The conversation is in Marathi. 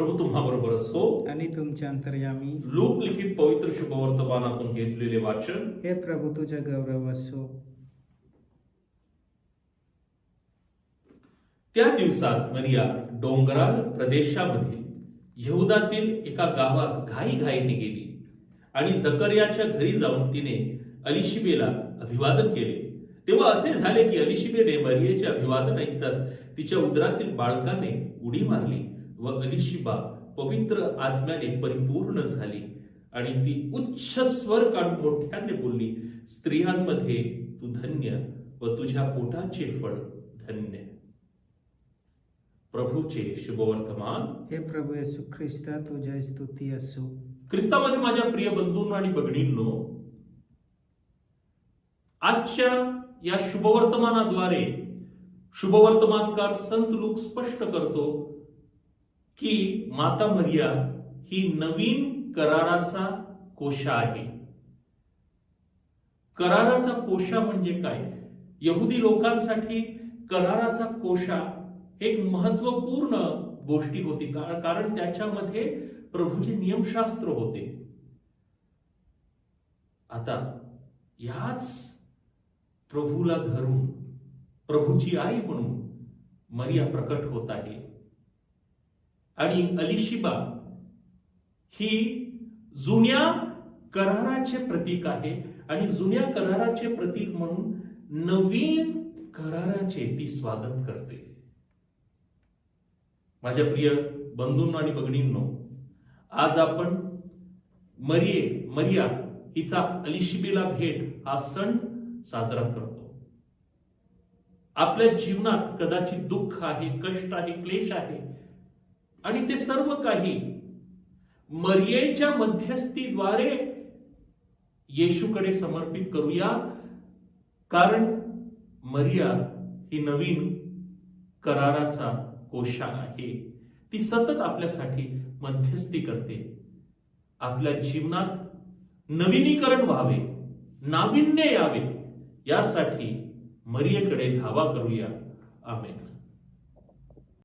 प्रभू तुम्हा बरोबर असो. आणि तुमच्या अंतर्यामी. लोक लिखित पवित्र शुभवर्तमानातून घेतलेले वाचन. हे प्रभू तुझा गौरव असो. त्या दिवसात मरिया डोंगराळ प्रदेशामध्ये यहुदातील एका गावास घाई घाईने गेली आणि जकर्याच्या घरी जाऊन तिने अलिशिबेला अभिवादन केले. तेव्हा असे झाले की अलिशिबेने मरियेचे अभिवादन ऐकताच तिच्या उदरातील बाळकाने उडी मारली. व अलिशिबा पवित्र आत्म्याने परिपूर्ण झाली आणि ती उच्च स्वर काढून मोठ्याने बोलली स्त्रियांमध्ये तू धन्य व तुझ्या पोटाचे फळ धन्य. प्रभूचे शुभवर्तमान. हे प्रभू येशू ख्रिस्ता तुझ्या स्तुती असो. ख्रिस्तामध्ये माझ्या प्रिय बंधूंनो आणि भगिनींनो आजच्या या शुभवर्तमानाद्वारे शुभवर्तमानकार संत लूक स्पष्ट करतो की माता मरिया ही नवीन कराराचा कोशा आहे. कराराचा कोशा म्हणजे काय? यहुदी लोकांसाठी कराराचा कोशा एक महत्त्वपूर्ण गोष्टी होती कारण त्याच्यामध्ये प्रभूचे नियमशास्त्र होते. आता याच प्रभूला धरून प्रभूची आई म्हणून मरिया प्रकट होत आहे. आणि अलिशिबा ही जुन्या कराराचे प्रतीक आहे. आणि जुन्या कराराचे प्रतीक म्हणून नवीन कराराचे ती स्वागत करते. माझ्या प्रिय बंधूंनो आणि भगिनींनो आज आपण मरिये मरिया हिचा अलिशिबेला भेट हा सण साजरा करतो. आपल्या जीवनात कदाचित दुःख आहे कष्ट आहे क्लेश आहे आणि ते सर्व काही मर्येच्या मध्यस्थीद्वारे येशूकडे समर्पित करूया. कारण मर्या ही नवीन कराराचा कोशा आहे. ती सतत आपल्यासाठी मध्यस्थी करते. आपल्या जीवनात नवीनीकरण व्हावे नाविन्य यावे यासाठी मरियेकडे धावा करूया. आमेन.